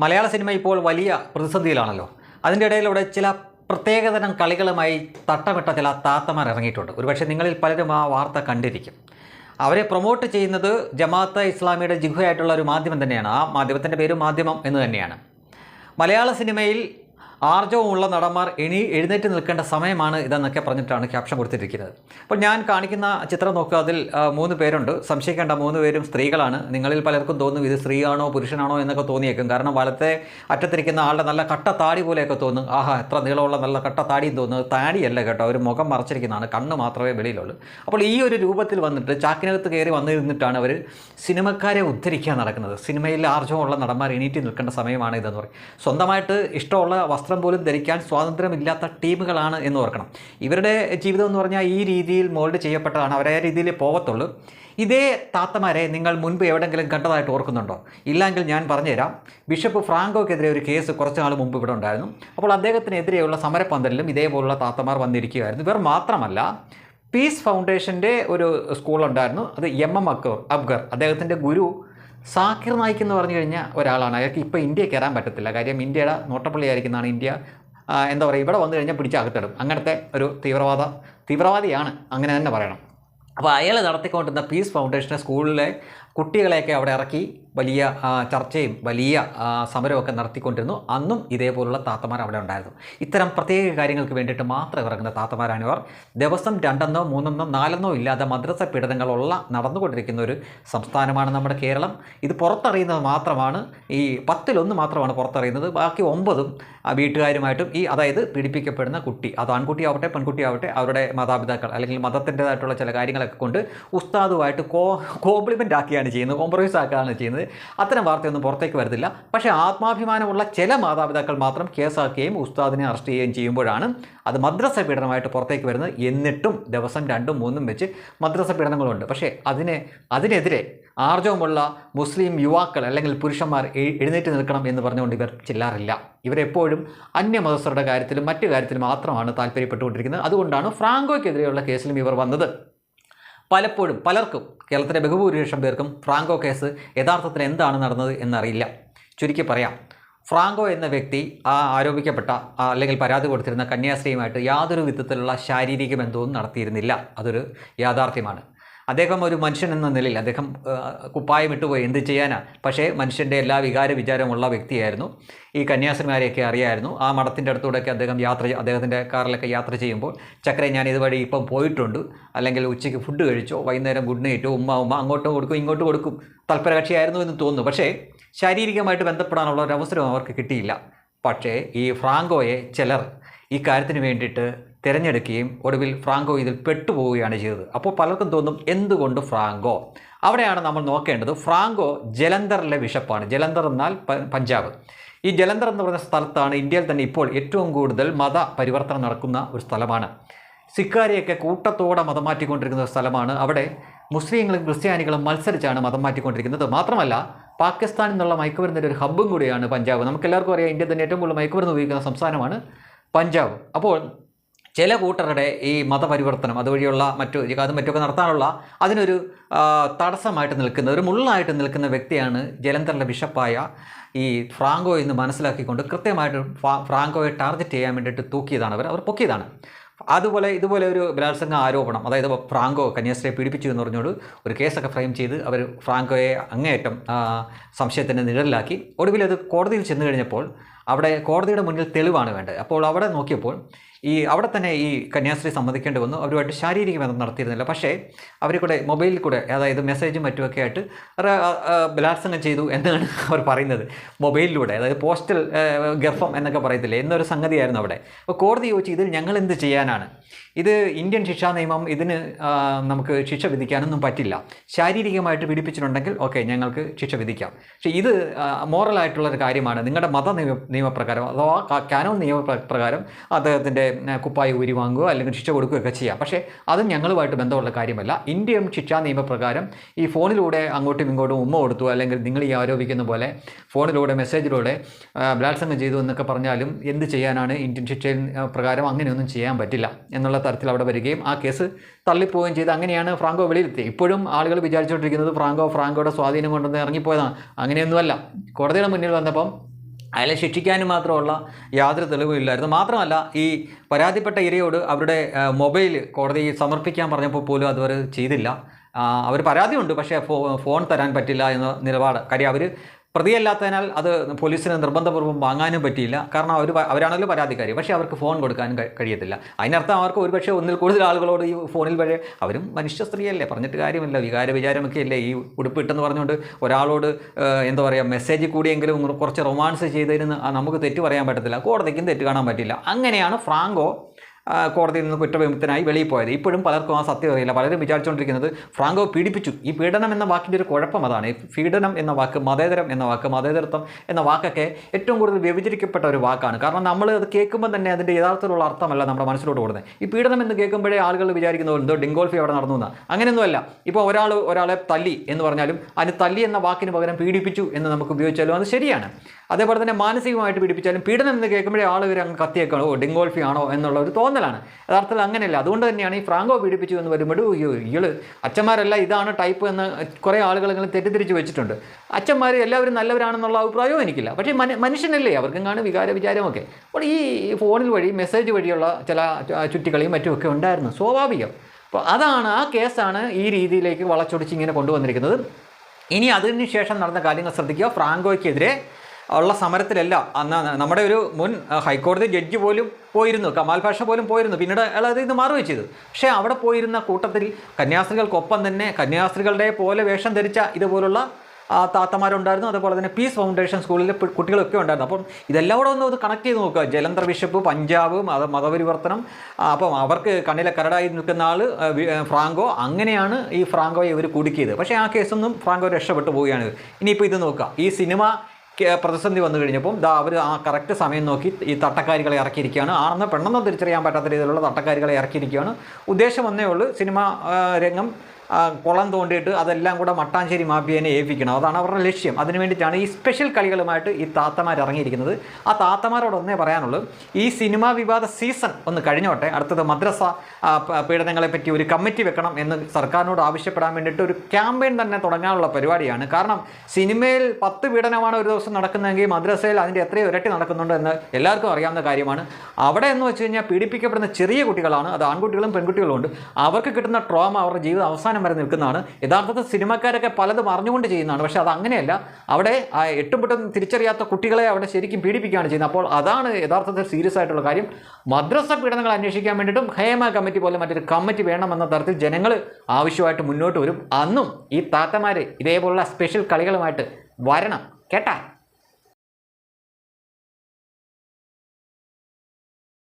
മലയാള cinema ഇപ്പോൾ വലിയ പ്രതിസന്ധിയിലാണല്ലോ. അതിന്റെ ഇടയിലൂടെ ചില പ്രത്യേകതരം കളികളുമായി തട്ടമിട്ട ചില താത്തമാർ ഇറങ്ങിയിട്ടുണ്ട്. ഒരുപക്ഷെ നിങ്ങളിൽ പലരും ആ വാർത്ത കണ്ടിരിക്കും. അവരെ പ്രൊമോട്ട് ചെയ്യുന്നത് ജമാഅത്ത് ഇസ്ലാമിയുടെ ജിഹുയായിട്ടുള്ള ഒരു മാധ്യമം തന്നെയാണ്. ആ മാധ്യമത്തിന്റെ പേര് മാധ്യമം എന്ന് തന്നെയാണ്. മലയാള സിനിമയിൽ ആർജവമുള്ള നടന്മാർ ഇനി എഴുന്നേറ്റ് നിൽക്കേണ്ട സമയമാണ് ഇതെന്നൊക്കെ പറഞ്ഞിട്ടാണ് ക്യാപ്ഷൻ കൊടുത്തിരിക്കുന്നത്. അപ്പോൾ ഞാൻ കാണിക്കുന്ന ചിത്രം നോക്കുക. അതിൽ മൂന്ന് പേരുണ്ട്. സംശയിക്കേണ്ട മൂന്ന് പേരും സ്ത്രീകളാണ്. നിങ്ങളിൽ പലർക്കും തോന്നും ഇത് സ്ത്രീയാണോ പുരുഷനാണോ എന്നൊക്കെ തോന്നിയേക്കും. കാരണം വലത്തെ അറ്റത്തിരിക്കുന്ന ആളുടെ നല്ല കട്ട താടി പോലെയൊക്കെ തോന്നും. ആഹാ എത്ര നീളമുള്ള നല്ല കട്ട താടിയും തോന്നുന്നത് താടിയല്ല കേട്ടോ. ഒരു മുഖം മറച്ചിരിക്കുന്നതാണ്. കണ്ണ് മാത്രമേ വെളിയിലുള്ളൂ. അപ്പോൾ ഈ ഒരു രൂപത്തിൽ വന്നിട്ട് ചാക്കിനകത്ത് കയറി വന്നിരുന്നിട്ടാണ് അവർ സിനിമക്കാരെ ഉദ്ധരിക്കാൻ നടക്കുന്നത്. സിനിമയിൽ ആർജവമുള്ള നടന്മാർ എണീറ്റ് നിൽക്കേണ്ട സമയമാണ് ഇതെന്ന് പറയും. സ്വന്തമായിട്ട് ഇഷ്ടമുള്ള വസ്ത്രം പോലും ധരിക്കാൻ സ്വാതന്ത്ര്യമില്ലാത്ത ടീമുകളാണ് എന്ന് ഓർക്കണം. ഇവരുടെ ജീവിതം എന്ന് പറഞ്ഞാൽ ഈ രീതിയിൽ മോൾഡ് ചെയ്യപ്പെട്ടതാണ്. അവരെ രീതിയിൽ പോകത്തുള്ളൂ ഇതേ താത്തമാരെ നിങ്ങൾ മുൻപ് എവിടെങ്കിലും കണ്ടതായിട്ട് ഓർക്കുന്നുണ്ടോ? ഇല്ലെങ്കിൽ ഞാൻ പറഞ്ഞുതരാം. ബിഷപ്പ് ഫ്രാങ്കോക്കെതിരെ ഒരു കേസ് കുറച്ച് നാൾ മുമ്പ് ഇവിടെ ഉണ്ടായിരുന്നു. അപ്പോൾ അദ്ദേഹത്തിനെതിരെയുള്ള സമരപന്തലിലും ഇതേപോലുള്ള താത്തമാർ വന്നിരിക്കുകയായിരുന്നു. ഇവർ മാത്രമല്ല പീസ് ഫൗണ്ടേഷന്റെ ഒരു സ്കൂളുണ്ടായിരുന്നു. അത് എം എം അക്ബർ അബ്ഗർ അദ്ദേഹത്തിന്റെ ഗുരു സാക്കിർ നായിക് എന്ന് പറഞ്ഞു കഴിഞ്ഞാൽ ഒരാളാണ്. അയാൾക്ക് ഇപ്പോൾ ഇന്ത്യ കയറാൻ പറ്റത്തില്ല. കാര്യം ഇന്ത്യയുടെ നോട്ടപ്പള്ളിയായിരിക്കുന്നതാണ് ഇന്ത്യ. എന്താ പറയുക ഇവിടെ വന്നു കഴിഞ്ഞാൽ പിടിച്ച് അകത്തിടും. അങ്ങനത്തെ ഒരു തീവ്രവാദ തീവ്രവാദിയാണ്. അങ്ങനെ തന്നെ പറയണം. അപ്പോൾ അയാൾ നടത്തിക്കൊണ്ടിരുന്ന പീസ് ഫൗണ്ടേഷനെ സ്കൂളിലെ കുട്ടികളെയൊക്കെ അവിടെ ഇറക്കി വലിയ ചർച്ചയും വലിയ സമരമൊക്കെ നടത്തിക്കൊണ്ടിരുന്നു. അന്നും ഇതേപോലുള്ള താത്തമാർ അവിടെ ഉണ്ടായിരുന്നു. ഇത്തരം പ്രത്യേക കാര്യങ്ങൾക്ക് വേണ്ടിയിട്ട് മാത്രം ഇറങ്ങുന്ന താത്തമാരാണ് ഇവർ ദിവസം രണ്ടെന്നോ മൂന്നെന്നോ നാലെന്നോ ഇല്ലാതെ മദ്രസ പീഡനങ്ങളുള്ള നടന്നുകൊണ്ടിരിക്കുന്ന ഒരു സംസ്ഥാനമാണ് നമ്മുടെ കേരളം. ഇത് പുറത്തറിയുന്നത് മാത്രമാണ്. ഈ പത്തിലൊന്ന് മാത്രമാണ് പുറത്തറിയുന്നത്. ബാക്കി ഒമ്പതും വീട്ടുകാരുമായിട്ടും ഈ അതായത് പീഡിപ്പിക്കപ്പെടുന്ന കുട്ടി അത് ആൺകുട്ടിയാവട്ടെ പെൺകുട്ടിയാവട്ടെ അവരുടെ മാതാപിതാക്കൾ അല്ലെങ്കിൽ മതത്തിന്റെതായിട്ടുള്ള ചില കാര്യങ്ങളൊക്കെ കൊണ്ട് ഉസ്താദുമായിട്ട് കോ കോംപ്ലിമെന്റ് ആക്കിയാണ് ചെയ്യുന്നത് കോംപ്രമൈസ് ആക്കുകയാണ് ചെയ്യുന്നത്. അത്തരം വാർത്തയൊന്നും പുറത്തേക്ക് വരത്തില്ല. പക്ഷേ ആത്മാഭിമാനമുള്ള ചില മാതാപിതാക്കൾ മാത്രം കേസാക്കുകയും ഉസ്താദിനെ അറസ്റ്റ് ചെയ്യുകയും ചെയ്യുമ്പോഴാണ് അത് മദ്രസ പീഡനമായിട്ട് പുറത്തേക്ക് വരുന്നത്. എന്നിട്ടും ദിവസം രണ്ടും മൂന്നും വെച്ച് മദ്രസ പീഡനങ്ങളുണ്ട്. പക്ഷേ അതിനെ അതിനെതിരെ ആർജവമുള്ള മുസ്ലിം യുവാക്കൾ അല്ലെങ്കിൽ പുരുഷന്മാർ എഴുന്നേറ്റ് നിൽക്കണം എന്ന് പറഞ്ഞുകൊണ്ട് ഇവർ ചെല്ലാറില്ല. ഇവരെപ്പോഴും അന്യമതസ്ഥരുടെ കാര്യത്തിലും മറ്റു കാര്യത്തിലും മാത്രമാണ് താല്പര്യപ്പെട്ടുകൊണ്ടിരിക്കുന്നത്. അതുകൊണ്ടാണ് ഫ്രാങ്കോയ്ക്കെതിരെയുള്ള കേസിലും ഇവർ വന്നത്. പലപ്പോഴും പലർക്കും കേരളത്തിലെ ബഹുഭൂരിപക്ഷം പേർക്കും ഫ്രാങ്കോ കേസ് യഥാർത്ഥത്തിൽ എന്താണ് നടന്നത് എന്നറിയില്ല. ചുരുക്കി പറയാം. ഫ്രാങ്കോ എന്ന വ്യക്തി ആ ആരോപിക്കപ്പെട്ട അല്ലെങ്കിൽ പരാതി കൊടുത്തിരുന്ന കന്യാസ്ത്രീയുമായിട്ട് യാതൊരു വിധത്തിലുള്ള ശാരീരിക ബന്ധവും നടത്തിയിരുന്നില്ല. അതൊരു യാഥാർത്ഥ്യമാണ്. അദ്ദേഹം ഒരു മനുഷ്യൻ എന്ന നിലയിൽ അദ്ദേഹം കുപ്പായം ഇട്ടുപോയി എന്ത് ചെയ്യാനാ? പക്ഷേ മനുഷ്യന്റെ എല്ലാ വികാര വിചാരമുള്ള വ്യക്തിയായിരുന്നു. ഈ കന്യാസ്ത്രീമാരെയൊക്കെ അറിയായിരുന്നു. ആ മഠത്തിന്റെ അടുത്തൂടെയൊക്കെ അദ്ദേഹം യാത്ര അദ്ദേഹത്തിന്റെ കാറിലൊക്കെ യാത്ര ചെയ്യുമ്പോൾ ചക്കരെ ഞാൻ ഇതുവഴി ഇപ്പം പോയിട്ടുണ്ട്. അല്ലെങ്കിൽ ഉച്ചയ്ക്ക് ഫുഡ് കഴിച്ചോ വൈകുന്നേരം ഗുഡ് നൈറ്റോ ഉമ്മ ഉമ്മ അങ്ങോട്ടും കൊടുക്കും ഇങ്ങോട്ടും കൊടുക്കും. തൽപരകക്ഷിയായിരുന്നു എന്ന് തോന്നുന്നു. പക്ഷേ ശാരീരികമായിട്ട് ബന്ധപ്പെടാനുള്ള ഒരു അവസരം അവർക്ക് കിട്ടിയില്ല. പക്ഷേ ഈ ഫ്രാങ്കോയെ ചിലർ ഈ കാര്യത്തിന് വേണ്ടിയിട്ട് തിരഞ്ഞെടുക്കുകയും ഒടുവിൽ ഫ്രാങ്കോ ഇതിൽ പെട്ടുപോവുകയാണ് ചെയ്തത്. അപ്പോൾ പലർക്കും തോന്നും എന്തുകൊണ്ട് ഫ്രാങ്കോ? അവിടെയാണ് നമ്മൾ നോക്കേണ്ടത്. ഫ്രാങ്കോ ജലന്ധറിലെ ബിഷപ്പാണ്. ജലന്ധർ എന്നാൽ പഞ്ചാബ്. ഈ ജലന്ധർ എന്ന് പറയുന്ന സ്ഥലത്താണ് ഇന്ത്യയിൽ തന്നെ ഇപ്പോൾ ഏറ്റവും കൂടുതൽ മത പരിവർത്തനം നടക്കുന്ന ഒരു സ്ഥലമാണ്. സിക്കാരിയൊക്കെ കൂട്ടത്തോടെ മതം മാറ്റിക്കൊണ്ടിരിക്കുന്ന സ്ഥലമാണ്. അവിടെ മുസ്ലിങ്ങളും ക്രിസ്ത്യാനികളും മത്സരിച്ചാണ് മതം മാറ്റിക്കൊണ്ടിരിക്കുന്നത്. മാത്രമല്ല പാകിസ്ഥാനിൽ നിന്നുള്ള മയക്കുമരുന്നിന്റെ ഒരു ഹബ്ബും കൂടിയാണ് പഞ്ചാബ്. നമുക്ക് എല്ലാവർക്കും അറിയാം ഇന്ത്യ തന്നെ ഏറ്റവും കൂടുതൽ മയക്കുമരുന്ന് ഉപയോഗിക്കുന്ന സംസ്ഥാനമാണ് പഞ്ചാബ്. അപ്പോൾ ചില കൂട്ടരുടെ ഈ മതപരിവർത്തനം അതുവഴിയുള്ള മറ്റു ജിഹാദും മറ്റൊക്കെ നടത്താനുള്ള അതിനൊരു തടസ്സമായിട്ട് നിൽക്കുന്ന ഒരു മുള്ളായിട്ട് നിൽക്കുന്ന വ്യക്തിയാണ് ജലന്ധറിലെ ബിഷപ്പായ ഈ ഫ്രാങ്കോ എന്ന് മനസ്സിലാക്കിക്കൊണ്ട് കൃത്യമായിട്ട് ഫ്രാങ്കോയെ ടാർഗറ്റ് ചെയ്യാൻ വേണ്ടിയിട്ട് തൂക്കിയതാണ് അവർ. അവർ പൊക്കിയതാണ്. അതുപോലെ ഇതുപോലെ ഒരു ബലാത്സംഗ ആരോപണം അതായത് ഫ്രാങ്കോ കന്യാസ്ത്രീയെ പീഡിപ്പിച്ചു എന്ന് പറഞ്ഞുകൊണ്ട് ഒരു കേസൊക്കെ ഫ്രെയിം ചെയ്ത് അവർ ഫ്രാങ്കോയെ അങ്ങേയറ്റം സംശയത്തിന്റെ നിഴലിലാക്കി. ഒടുവിൽ അത് കോടതിയിൽ ചെന്ന് കഴിഞ്ഞപ്പോൾ അവിടെ കോടതിയുടെ മുന്നിൽ തെളിവാണ് വേണ്ടത്. അപ്പോൾ അവിടെ നോക്കിയപ്പോൾ ഈ അവിടെ തന്നെ ഈ കന്യാസ്ത്രീ സമ്മതിക്കേണ്ടി വന്നു. അവരുമായിട്ട് ശാരീരിക ബന്ധം നടത്തിയിരുന്നില്ല. പക്ഷേ അവർ കൂടെ മൊബൈലിൽ കൂടെ അതായത് മെസ്സേജും മറ്റുമൊക്കെ ആയിട്ട് ബലാത്സംഗം ചെയ്തു എന്നാണ് അവർ പറയുന്നത്. മൊബൈലിലൂടെ അതായത് പോസ്റ്റൽ ഗർഭം എന്നൊക്കെ പറയത്തില്ലേ എന്നൊരു സംഗതിയായിരുന്നു അവിടെ. അപ്പോൾ കോടതി ചോദിച്ചു ഇതിൽ ഞങ്ങൾ എന്ത് ചെയ്യാനാണ്? ഇത് ഇന്ത്യൻ ശിക്ഷാ നിയമം ഇതിന് നമുക്ക് ശിക്ഷ വിധിക്കാനൊന്നും പറ്റില്ല. ശാരീരികമായിട്ട് പിടിപ്പിച്ചിട്ടുണ്ടെങ്കിൽ ഓക്കെ ഞങ്ങൾക്ക് ശിക്ഷ വിധിക്കാം. പക്ഷേ ഇത് മോറലായിട്ടുള്ളൊരു കാര്യമാണ്. നിങ്ങളുടെ മത നിയമപ്രകാരം അഥവാ കാനോൺ നിയമപ്രകാരം അദ്ദേഹത്തിന്റെ കുപ്പായി ഊരി വാങ്ങുകയോ അല്ലെങ്കിൽ ശിക്ഷ കൊടുക്കുകയൊക്കെ ചെയ്യാം. പക്ഷേ അതും ഞങ്ങളുമായിട്ട് ബന്ധമുള്ള കാര്യമല്ല. ഇന്ത്യൻ ശിക്ഷാ നിയമപ്രകാരം ഈ ഫോണിലൂടെ അങ്ങോട്ടും ഇങ്ങോട്ടും ഉമ്മ കൊടുത്തു അല്ലെങ്കിൽ നിങ്ങൾ ഈ ആരോപിക്കുന്ന പോലെ ഫോണിലൂടെ മെസ്സേജിലൂടെ ബലാത്സംഗം ചെയ്തു എന്നൊക്കെ പറഞ്ഞാലും എന്ത് ചെയ്യാനാണ് ഇന്ത്യൻ ശിക്ഷ പ്രകാരം അങ്ങനെയൊന്നും ചെയ്യാൻ പറ്റില്ല എന്നുള്ള തരത്തിൽ അവിടെ വരികയും ആ കേസ് തള്ളിപ്പോവുകയും ചെയ്ത് അങ്ങനെയാണ് ഫ്രാങ്കോ വെളിയിലെത്തിയത് ഇപ്പോഴും ആളുകൾ വിചാരിച്ചുകൊണ്ടിരിക്കുന്നത് ഫ്രാങ്കോ ഫ്രാങ്കോയുടെ സ്വാധീനം കൊണ്ടുവന്ന് ഇറങ്ങിപ്പോയതാണ്. അങ്ങനെയൊന്നുമല്ല. കോടതിയുടെ മുന്നിൽ വന്നപ്പം അയാളെ ശിക്ഷിക്കാനും മാത്രമുള്ള യാതൊരു തെളിവും ഇല്ലായിരുന്നു മാത്രമല്ല ഈ പരാതിപ്പെട്ട ഇരയോട് അവരുടെ മൊബൈൽ കോടതി സമർപ്പിക്കാൻ പറഞ്ഞപ്പോൾ പോലും അതുവരെ ചെയ്തില്ല. അവർ പരാതിയുണ്ട് പക്ഷേ ഫോൺ തരാൻ പറ്റില്ല എന്ന നിലപാട്. കാര്യം അവർ പ്രതിയല്ലാത്തതിനാൽ അത് പോലീസിന് നിർബന്ധപൂർവം വാങ്ങാനും പറ്റിയില്ല. കാരണം അവർ അവരാണല്ലോ പരാതിക്കാരി. പക്ഷേ അവർക്ക് ഫോൺ കൊടുക്കാനും കഴി- കഴിയത്തില്ല. അതിനർത്ഥം അവർക്ക് ഒരുപക്ഷെ ഒന്നിൽ കൂടുതൽ ആളുകളോട് ഈ ഫോണിൽ വഴി അവരും മനുഷ്യ സ്ത്രീയല്ലേ. പറഞ്ഞിട്ട് കാര്യമില്ല. വികാര വിചാരമൊക്കെ അല്ലേ ഈ ഉടുപ്പിട്ടെന്ന് പറഞ്ഞുകൊണ്ട് ഒരാളോട് എന്താ പറയുക മെസ്സേജ് കൂടിയെങ്കിലും കുറച്ച് റൊമാൻസ് ചെയ്തതിന് നമുക്ക് തെറ്റ് പറയാൻ പറ്റത്തില്ല. കോടതിക്കും തെറ്റ് കാണാൻ പറ്റില്ല. അങ്ങനെയാണ് ഫ്രാങ്കോ കോടതിയിൽ നിന്ന് കുറ്റവിമുക്തനായി വെളിയിൽ പോയത്. ഇപ്പോഴും പലർക്കും ആ സത്യം അറിയില്ല. പലരും വിചാരിച്ചുകൊണ്ടിരിക്കുന്നത് ഫ്രാങ്കോ പീഡിപ്പിച്ചു. ഈ പീഡനം എന്ന വാക്കിന്റെ ഒരു കുഴപ്പം അതാണ്. ഈ പീഡനം എന്ന വാക്ക് മതേതരം എന്ന വാക്ക് മതേതരത്വം എന്ന വാക്കൊക്കെ ഏറ്റവും കൂടുതൽ വ്യഭിചരിക്കപ്പെട്ട ഒരു വാക്കാണ്. കാരണം നമ്മൾ അത് കേൾക്കുമ്പോൾ തന്നെ അതിന്റെ യഥാർത്ഥത്തിലുള്ള അർത്ഥമല്ല നമ്മുടെ മനസ്സിലോട്ട് ഓടുന്നത്. ഈ പീഡനം എന്ന് കേൾക്കുമ്പോഴേ ആളുകൾ വിചാരിക്കുന്നത് എന്തോ ഡിങ്കോൾഫി അവിടെ നടന്നു എന്നാ. അങ്ങനെയൊന്നുമല്ല. ഇപ്പോൾ ഒരാൾ ഒരാളെ തല്ലി എന്ന് പറഞ്ഞാലും അതിന് തല്ലി എന്ന വാക്കിന് പകരം പീഡിപ്പിച്ചു എന്ന് നമുക്ക് ഉപയോഗിച്ചാലും അത് ശരിയാണ്. അതേപോലെ തന്നെ മാനസികമായിട്ട് പിടിപ്പിച്ചാലും പീഡനം എന്ന് കേൾക്കുമ്പോഴേ ആളുകൾ അങ്ങ് കത്തിയേക്കാണോ. ഡിങ്കോൾഫി ആണോ എന്നുള്ള ഒരു തോന്നലാണ്. യഥാർത്ഥത്തിൽ അങ്ങനെയല്ല. അതുകൊണ്ട് തന്നെയാണ് ഈ ഫ്രാങ്കോ പീഡിപ്പിച്ചു എന്ന് വരുമ്പോൾ അയ്യോ ഇയാൾ അച്ഛന്മാരല്ല ഇതാണ് ടൈപ്പ് എന്ന് കുറേ ആളുകൾ ഇങ്ങനെ തെറ്റിദ്ധരിച്ച് വെച്ചിട്ടുണ്ട്. അച്ഛന്മാർ എല്ലാവരും നല്ലവരാണെന്നുള്ള അഭിപ്രായവും എനിക്കില്ല. പക്ഷേ മനു മനുഷ്യനല്ലേ? അവർക്കും കാണും വികാര വിചാരമൊക്കെ. അപ്പോൾ ഈ ഫോണിൽ വഴി മെസ്സേജ് വഴിയുള്ള ചില ചുറ്റിക്കളിയും മറ്റുമൊക്കെ ഉണ്ടായിരുന്നു സ്വാഭാവികം. അപ്പോൾ അതാണ് ആ കേസാണ് ഈ രീതിയിലേക്ക് വളച്ചൊടിച്ച് ഇങ്ങനെ കൊണ്ടുവന്നിരിക്കുന്നത്. ഇനി അതിന് ശേഷം നടന്ന കാര്യങ്ങൾ ശ്രദ്ധിക്കുക. ഫ്രാങ്കോയ്ക്കെതിരെ ഉള്ള സമരത്തിലല്ല അന്ന് നമ്മുടെ ഒരു മുൻ ഹൈക്കോടതി ജഡ്ജി പോലും പോയിരുന്നു. കമാൽ പാഷ പോലും പോയിരുന്നു. പിന്നീട് അയാൾ അത് ഇത് മാറുകയും ചെയ്തു. പക്ഷേ അവിടെ പോയിരുന്ന കൂട്ടത്തിൽ കന്യാസ്ത്രീകൾക്കൊപ്പം തന്നെ കന്യാസ്ത്രീകളുടെ പോലെ വേഷം ധരിച്ച ഇതുപോലുള്ള താത്തമാരുണ്ടായിരുന്നു. അതുപോലെ തന്നെ പീസ് ഫൗണ്ടേഷൻ സ്കൂളിലെ കുട്ടികളൊക്കെ ഉണ്ടായിരുന്നു. അപ്പം ഇതെല്ലാം കൂടെ ഒന്ന് ഒന്ന് കണക്ട് ചെയ്ത് നോക്കുക. ജലന്ധർ ബിഷപ്പ് പഞ്ചാബ് മത മതപരിവർത്തനം. അപ്പം അവർക്ക് കണ്ണിലെ കരടായി നിൽക്കുന്ന ആൾ ഫ്രാങ്കോ. അങ്ങനെയാണ് ഈ ഫ്രാങ്കോയെ ഇവർ കുടുക്കിയത്. പക്ഷേ ആ കേസൊന്നും ഫ്രാങ്കോ രക്ഷപ്പെട്ടു പോവുകയാണ്. ഇനിയിപ്പോൾ ഇത് നോക്കുക ഈ സിനിമ പ്രതിസന്ധി വന്നു കഴിഞ്ഞപ്പം ദാ അവർ ആ കറക്റ്റ് സമയം നോക്കി ഈ തട്ടക്കാരികളെ ഇറക്കിയിരിക്കുകയാണ്. ആണെന്ന് പെണ്ണെന്ന് തിരിച്ചറിയാൻ പറ്റാത്ത രീതിയിലുള്ള തട്ടക്കാരികളെ ഇറക്കിയിരിക്കുകയാണ്. ഉദ്ദേശം ഒന്നേ ഉള്ളൂ സിനിമാ രംഗം കുളം തോണ്ടിയിട്ട് അതെല്ലാം കൂടെ മട്ടാഞ്ചേരി മാഫിയനെ ഏൽപ്പിക്കണം. അതാണ് അവരുടെ ലക്ഷ്യം. അതിനു വേണ്ടിയിട്ടാണ് ഈ സ്പെഷ്യൽ കളികളുമായിട്ട് ഈ താത്തമാർ ഇറങ്ങിയിരിക്കുന്നത്. ആ താത്തമാരോട് ഒന്നേ പറയാനുള്ളൂ. ഈ സിനിമാ വിവാദ സീസൺ ഒന്ന് കഴിഞ്ഞോട്ടെ. അടുത്തത് മദ്രസ പീഡനങ്ങളെ പറ്റി ഒരു കമ്മിറ്റി വെക്കണം എന്ന് സർക്കാരിനോട് ആവശ്യപ്പെടാൻ വേണ്ടിയിട്ട് ഒരു ക്യാമ്പയിൻ തന്നെ തുടങ്ങാനുള്ള പരിപാടിയാണ്. കാരണം സിനിമയിൽ പത്ത് പീഡനമാണ് ഒരു ദിവസം നടക്കുന്നതെങ്കിൽ മദ്രസയിൽ അതിന്റെ എത്രയോ ഇരട്ടി നടക്കുന്നുണ്ട് എന്ന് എല്ലാവർക്കും അറിയാവുന്ന കാര്യമാണ്. അവിടെ എന്ന് വെച്ച് കഴിഞ്ഞാൽ പീഡിപ്പിക്കപ്പെടുന്ന ചെറിയ കുട്ടികളാണ്. അത് ആൺകുട്ടികളും പെൺകുട്ടികളും ഉണ്ട്. അവർക്ക് കിട്ടുന്ന ട്രോമ അവരുടെ ജീവിത അവസാനം വരെ നിൽക്കുന്നതാണ്. യഥാർത്ഥത്തിൽ സിനിമക്കാരൊക്കെ പലതും അറിഞ്ഞുകൊണ്ട് ചെയ്യുന്നതാണ്. പക്ഷേ അത് അങ്ങനെയല്ല അവിടെ ആ എട്ടും പെട്ടും തിരിച്ചറിയാത്ത കുട്ടികളെ അവിടെ ശരിക്കും പീഡിപ്പിക്കുകയാണ് ചെയ്യുന്നത്. അപ്പോൾ അതാണ് യഥാർത്ഥത്തിൽ സീരിയസ് ആയിട്ടുള്ള കാര്യം. മദ്രസ പീഡനങ്ങൾ അന്വേഷിക്കാൻ വേണ്ടിയിട്ടും ഹേമ കമ്മിറ്റി പോലെ മറ്റൊരു കമ്മിറ്റി വേണമെന്ന തരത്തിൽ ജനങ്ങൾ ആവശ്യമായിട്ട് മുന്നോട്ട് വരും. അന്നും ഈ താത്തമാർ ഇതേപോലുള്ള സ്പെഷ്യൽ കളികളുമായിട്ട് വരണം. കേട്ടാ?